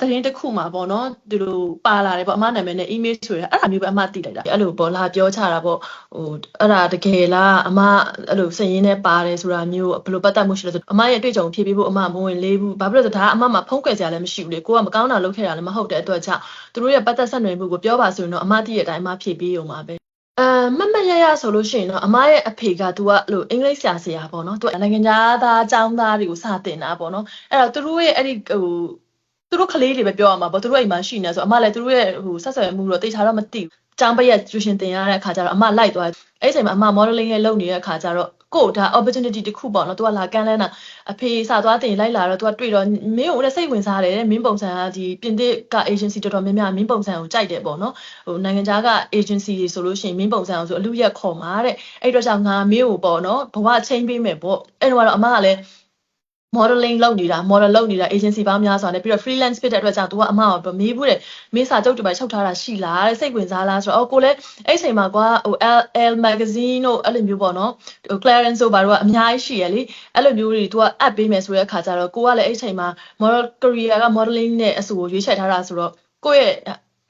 သတင်းတစ်ခုမှာပေါ့နော်ဒီလိုပါလာတယ်ပေါ့အမနာမည်နဲ့ email ဆိုရအဲ့ဒါမျိုးပဲအမသိလိုက်တာအဲ့လိုပေါ့လာပြောချတာပေါ့ဟိုအဲ့ဒါတကယ်လားအမအဲ့လိုစည်ရင်းနဲ့ပါတယ်ဆိုတာမျိုးဘယ်လိုပတ်သက်မှုရှိလဲဆိုအမရဲ့အတွေ့အကြုံဖြည့်ပေးဖို့အမမဝင်လေးဘူးဘာဖြစ်လို့လဲဆိုဒါအမမှာဖုံးကွယ်စရာလည်းမရှိဘူးလေကိုကမကောင်းတာလုပ်ခဲ့တာလည်းမဟုတ်တဲ့အတွက်ကြောင့်သူတို့ရဲ့ပတ်သက်ဆက်နွယ်မှုကိုပြောပါဆိုရင်တော့အမသိတဲ့အတိုင်းအမဖြည့်ပေးရုံပါပဲအဲမမရရဆိုလို့ရှိရင်တော့အမရဲ့အဖေကသူကအဲ့လိုအင်္ဂလိပ်ဆရာဆရာပေါ့နော်သူကနိုင်ငံသားအကြောင်းသားတွေကိုစာတင်တာပေါ့နော်အဲ့တော့သူတို့ရဲ့အဲ့ဒီဟို သူတို့ကလေးတွေပဲပြောရမှာပေါ့သူတို့အိမ်မှာရှိနေဆိုအမလည်းသူတို့ရဲ့ဟိုဆက်ဆွယ်မှုတော့တေချာတော့မသိဘူးចောင်းပရက်ကျူရှင်တင်ရတဲ့အခါကျတော့အမလိုက်သွားအဲ့ဒီအချိန်မှာအမ modeling ရဲ့လုပ်နေတဲ့အခါကျတော့ကို့ဒါ opportunity တစ်ခုပေါ့နော်။ तू ကလာကမ်းလန်းတာအဖေစာသွားတင်လိုက်လာတော့ तू ကတွေ့တော့မင်းကိုလည်းစိတ်ဝင်စားတယ်မင်းပုံစံကဒီပြင်သစ်က agency တော်တော်များများမင်းပုံစံကိုကြိုက်တယ်ပေါ့နော်။ဟိုနိုင်ငံခြားက agency တွေဆိုလို့ရှိရင်မင်းပုံစံအောင်ဆိုအလူရက်ခေါ်မှာတဲ့။အဲ့တော့ကြောင့်ငါမင်းကိုပေါ့နော်ဘဝချင်းပေးမယ်ပေါ့။အဲ့တော့အမကလည်း modeling လုပ်နေတာ model လုပ်နေတာ agency ပေါင်းများစွာနဲ့ပြီးတော့ freelance ဖြစ်တဲ့အတွက်ကြောင့် तू ကအမကိုမေးဘူးတဲ့မေးစာချုပ်တွေပဲချုပ်ထားတာရှိလားတဲ့စိတ်ဝင်စားလားဆိုတော့အော်ကိုလည်းအဲ့ချိန်မှာကွာဟို L L magazine တို့အဲ့လိုမျိုးပေါ့နော်ဟို clearance တို့ဘာတို့ကအများကြီးရှိရလေအဲ့လိုမျိုးတွေ तू ကအပ်ပေးမယ်ဆိုတဲ့အခါကျတော့ကိုကလည်းအဲ့ချိန်မှာ model career က modeling နဲ့အဆူကိုရွေးချယ်ထားတာဆိုတော့ကိုယ့်ရဲ့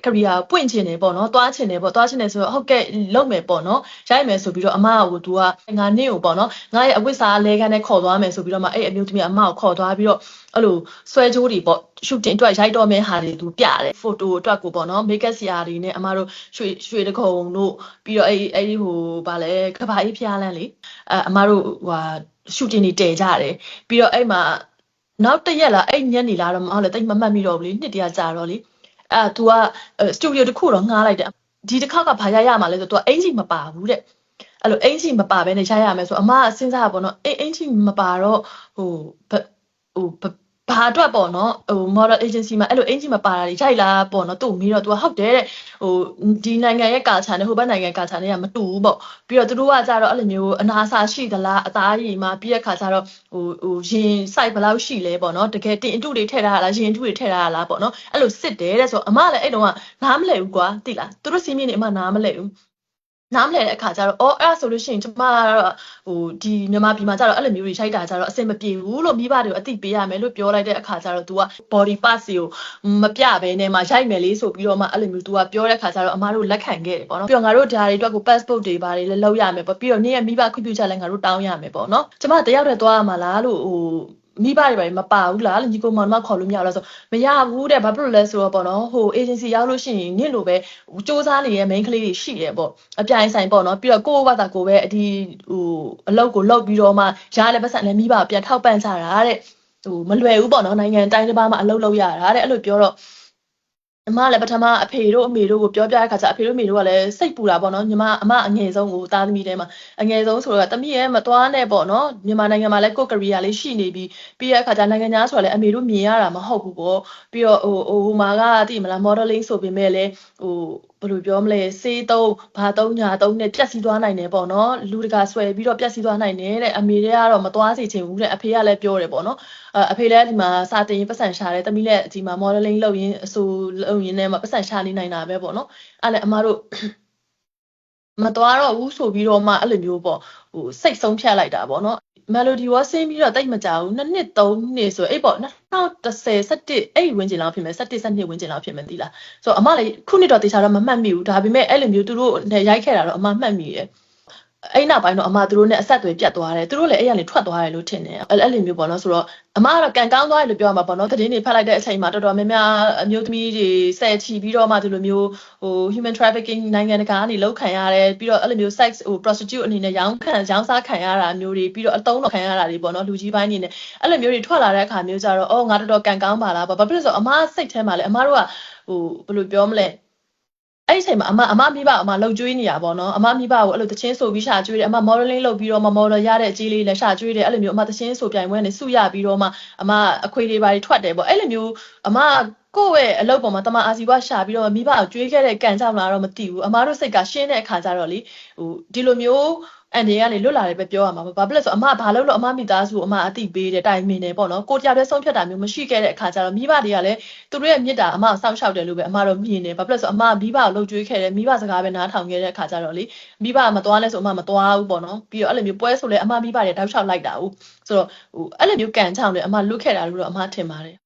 career ပွင့်ချင်တယ်ပေါ့နော်သွားချင်တယ်ပေါ့သွားချင်တယ်ဆိုတော့ဟုတ်ကဲ့လုပ်မယ်ပေါ့နော်ရိုက်မယ်ဆိုပြီးတော့အမကသူကငါနင့်ကိုပေါ့နော်ငါရဲ့အဝိစာလဲခန်းနဲ့ခေါ်သွားမယ်ဆိုပြီးတော့မှအဲ့အမျိုးသမီးအမကိုခေါ်သွားပြီးတော့အဲ့လိုဆွဲကြိုးတွေပေါ့ shooting အတွက်ရိုက်တော့မယ့်ဟာတွေသူပြတယ် photo အတွက်ကိုပေါ့နော် makeup ဆရာတွေနဲ့အမတို့ရွှေရွှေတခုံတို့ပြီးတော့အဲ့အဲ့ဒီဟိုဗာလဲကဘာကြီးဖျားလန်းလေအဲအမတို့ဟို shooting တွေတည်ကြတယ်ပြီးတော့အဲ့မှာနောက်တရက်လားအဲ့ညနေလားတော့မဟုတ်လေတိတ်မမှတ်မိတော့ဘူးလေနှစ်တရကြာတော့လေ အဲ तू ကစတူဒီယိုတစ်ခုတော့ငှားလိုက်တယ်ဒီတစ်ခါကဘာရရမှာလဲဆို तू ကအင်ဂျီမပါဘူးတဲ့အဲ့လိုအင်ဂျီမပါဘဲနဲ့ရရမယ်ဆိုအမကစဉ်းစားတာပေါ့နော်အအင်ဂျီမပါတော့ဟိုဟို ဘာအတွက်ပေါ့နော်ဟို model agency မှာအဲ့လိုအင်ဂျီမပါတာတွေရိုက်လာပေါ့နော်သူ့မီးတော့ तू ဟုတ်တယ်တဲ့ဟိုဒီနိုင်ငံရဲ့ culture နဲ့ဟိုဘက်နိုင်ငံ culture နဲ့ကမတူဘူးပေါ့ပြီးတော့သူတို့ကကြတော့အဲ့လိုမျိုးအနာစာရှိသလားအသားရည်မှာပြီးတဲ့ခါကျတော့ဟိုဟိုရင် site ဘယ်လောက်ရှိလဲပေါ့နော်တကယ်တင်အတုတွေထည့်ထားတာလားရင်အတုတွေထည့်ထားတာလားပေါ့နော်အဲ့လိုစစ်တယ်တဲ့ဆိုအမလည်းအဲ့တုန်းကနားမလဲဘူးကွာတိလားသူတို့စီးမြင့်နေအမနားမလဲဘူး နားမလဲတဲ့အခါကျတော့အော်အဲ့ဒါဆိုလို့ရှိရင်ကျမကတော့ဟိုဒီမြန်မာပြည်မှာကျတော့အဲ့လိုမျိုးတွေရှိုက်တာကျတော့အဆင်မပြေဘူးလို့မိဘတွေကိုအသိပေးရမယ်လို့ပြောလိုက်တဲ့အခါကျတော့ तू က body parts ကိုမပြဘဲနဲ့မှရိုက်မယ်လေးဆိုပြီးတော့မှအဲ့လိုမျိုး तू ကပြောတဲ့အခါကျတော့အမားတို့လက်ခံခဲ့တယ်ပေါ့နော်ပြီးတော့ငါတို့ဒါတွေအတွက်ကို passport တွေဘာတွေလည်းလုပ်ရမယ်ပေါ့ပြီးတော့နေ့ရက်မိဘခွင့်ပြုချက်လည်းငါတို့တောင်းရမယ်ပေါ့နော်ကျမတယောက်တည်းသွားရမှာလားလို့ဟို မိဘတွေပါမပါဘူးလားညီကိုမောင်မခေါ်လို့မရဘူးလားဆိုမရဘူးတဲ့ဘာဖြစ်လို့လဲဆိုတော့ပေါ့နော်ဟို agency ရောက်လို့ရှိရင်နင့်လိုပဲစူးစမ်းနေတဲ့ main ကလေးတွေရှိတယ်ပေါ့အပြိုင်ဆိုင်ပေါ့နော်ပြီးတော့ကိုယ့်ဘာသာကိုပဲအဒီဟိုအလုပ်ကိုလုပ်ပြီးတော့မှရလဲပတ်စံလည်းမိဘပြန်ထောက်ပံ့ကြတာတဲ့ဟိုမလွယ်ဘူးပေါ့နော်နိုင်ငံတိုင်းတစ်ပါးမှာအလုပ်လုပ်ရတာတဲ့အဲ့လိုပြောတော့ အမလည်းပထမအဖေတို့အမေတို့ကိုပြောပြတဲ့ခါကျအဖေတို့အမေတို့ကလည်းစိတ်ပူတာပေါ့နော်ညီမအမအငယ်ဆုံးကိုသားသမီးတဲမှာအငယ်ဆုံးဆိုတော့တမီးရဲ့မသွားနဲ့ပေါ့နော်မြန်မာနိုင်ငံမှာလည်းကိုယ်ကရီယာလေးရှိနေပြီးပြီးတဲ့အခါကျနိုင်ငံသားဆိုတော့လည်းအမေတို့မြင်ရတာမဟုတ်ဘူးပေါ့ပြီးတော့ဟိုဟိုမှာကတိမလား modeling ဆိုပေမဲ့လည်းဟို ဘယ်လိုပြောမလဲစေးသုံးဘာသုံးညာသုံးနဲ့ပြက်စီးသွားနိုင်တယ်ပေါ့နော်လူတကာဆွဲပြီးတော့ပြက်စီးသွားနိုင်တယ်တဲ့အမေတွေကတော့မသွားစေချင်ဘူးတဲ့အဖေကလည်းပြောတယ်ပေါ့နော်အဖေလည်းဒီမှာစာတင်ရင်ပတ်စံရှာတယ်တမီးလည်းဒီမှာ modeling လုပ်ရင်းအဆိုလုပ်ရင်းနဲ့မှပတ်စံရှာနေနိုင်တာပဲပေါ့နော်အဲ့လည်းအမတို့မသွားတော့ဘူးဆိုပြီးတော့မှအဲ့လိုမျိုးပေါ့ဟိုစိတ်ဆုံးဖြတ်လိုက်တာပေါ့နော် melody ဝဆင်းပြီးတော့တိတ်မကြဘူးနှစ်နှစ်သုံးနှစ်ဆိုအဲ့ပေါ့2010 17အဲ့ဝင်းကျင်လောက်ဖြစ်မယ်17 12ဝင်းကျင်လောက်ဖြစ်မယ်သိလားဆိုတော့အမလည်းခုနှစ်တော့တေချာတော့မမှတ်မိဘူးဒါပေမဲ့အဲ့လိုမျိုးသူတို့နဲ့ရိုက်ခဲ့တာတော့အမမှတ်မိတယ် အဲ့နောက်ပိုင်းတော့အမသူတို့နဲ့အဆက်အသွယ်ပြတ်သွားတယ်သူတို့လည်းအဲ့ရနေထွက်သွားတယ်လို့ထင်တယ်အဲ့အဲ့လိုမျိုးပေါ့နော်ဆိုတော့အမကတော့ကန်ကောင်းသွားတယ်လို့ပြောရမှာပေါ့နော်သတင်းတွေဖတ်လိုက်တဲ့အချိန်မှာတော်တော်များများအမျိုးသမီးတွေဆယ်ချီပြီးတော့မှဒီလိုမျိုးဟို human trafficking နိုင်ငံတကာကနေလောက်ခံရတယ်ပြီးတော့အဲ့လိုမျိုး sex ဟို prostitute အနေနဲ့ရောင်းခံရောင်းစားခံရတာမျိုးတွေပြီးတော့အတုံးတော်ခံရတာတွေပေါ့နော်လူကြီးပိုင်းအနေနဲ့အဲ့လိုမျိုးတွေထွက်လာတဲ့အခါမျိုးကြတော့အော်ငါတော်တော်ကန်ကောင်းပါလားဘာဖြစ်လို့ဆိုတော့အမစိတ်ထဲမှာလည်းအမတို့ကဟိုဘယ်လိုပြောမလဲ အဲ့ဒီအချိန်မှာအမအမမိဘအမလှုပ်ကြွေးနေတာပေါ့နော်အမမိဘကိုအဲ့လိုတချင်းဆိုပြီးရှာကြွေးတယ်အမ modeling လုပ်ပြီးတော့မှ model ရတဲ့အကြီးလေးလည်းရှာကြွေးတယ်အဲ့လိုမျိုးအမတချင်းဆိုပြိုင်ပွဲနဲ့စုရပြီးတော့မှအမအခွေတွေပါထွက်တယ်ပေါ့အဲ့လိုမျိုးအမကိုယ့်ရဲ့အလုပ်ပေါ်မှာတမအာစီဘွားရှာပြီးတော့မိဘကိုကြွေးခဲ့တဲ့ကံကြောင့်လားတော့မသိဘူးအမားတို့စိတ်ကရှင်းတဲ့အခါကျတော့လေဟိုဒီလိုမျိုး အန်ဒီကနေလွတ်လာတယ်ပဲပြောရမှာဘာဖြစ်လဲဆိုအမဘာလို့လို့အမမိသားစုအမအတိပေးတယ်တိုင်မင်းတယ်ပေါ့နော်ကိုတရားတဲ့ဆုံးဖြတ်တာမျိုးမရှိခဲ့တဲ့အခါကျတော့မိဘတွေကလည်းသူတို့ရဲ့မြစ်တာအမစောင့်ရှောက်တယ်လို့ပဲအမတော့မြင်တယ်ဘာဖြစ်လဲဆိုအမမိဘကိုလှုပ်ကြွေးခဲ့တယ်မိဘစကားပဲနားထောင်ခဲ့တဲ့အခါကျတော့လေမိဘမသွားလဲဆိုအမမသွားဘူးပေါ့နော်ပြီးတော့အဲ့လိုမျိုးပွဲဆိုလဲအမမိဘတွေတောက်လျှောက်လိုက်တာဟုတ်ဆိုတော့ဟိုအဲ့လိုမျိုးကံချောင်းတယ်အမလွတ်ခဲ့တာလို့တော့အမထင်ပါတယ်